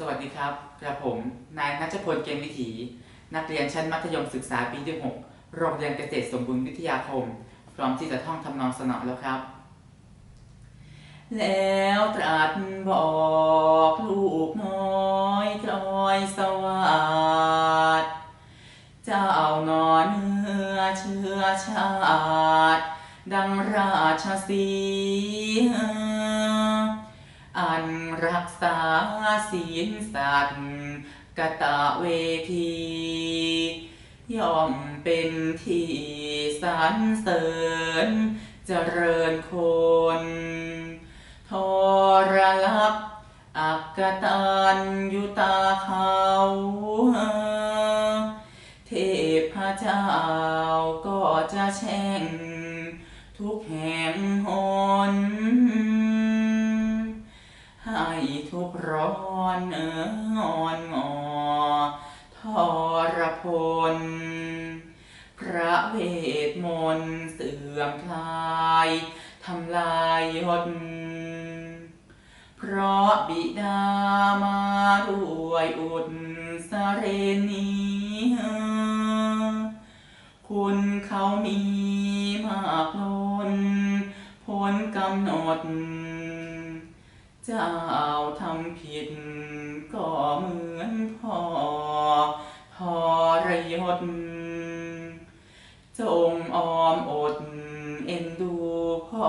สวัสดีครับกระผม นายนัชพลเกมวิถี นักเรียนชั้นมัธยมศึกษาปีที่ 6 โรงเรียนเกษตรสมบูรณ์วิทยาคม พร้อมที่จะท่องทำนองสนอแล้วครับ แล้วตรัสบอกลูกน้อยกลอยสวัสดเจ้านอนเนื้อเชื้อชาติ ดังราชสีห์ รักษาศีลสัตว์กตะเวที ย่อมเป็นที่สรรเสริญเจริญคนทรลักษอักตันยุตาเขาเทพเจ้าก็จะแช่งทุกแห่งหน ให้ ทุกร้อนเอ่อนงอทรพล พระเวทมนต์เสื่อมคลายทำลายยศเพราะบิดามาด้วยอุดสเรนีคุณเขามีมากล้นผลกำหนดจ้า ทำผิดก็เหมือนพ่อทรยศจงออมอดเอ็นดูพ่อ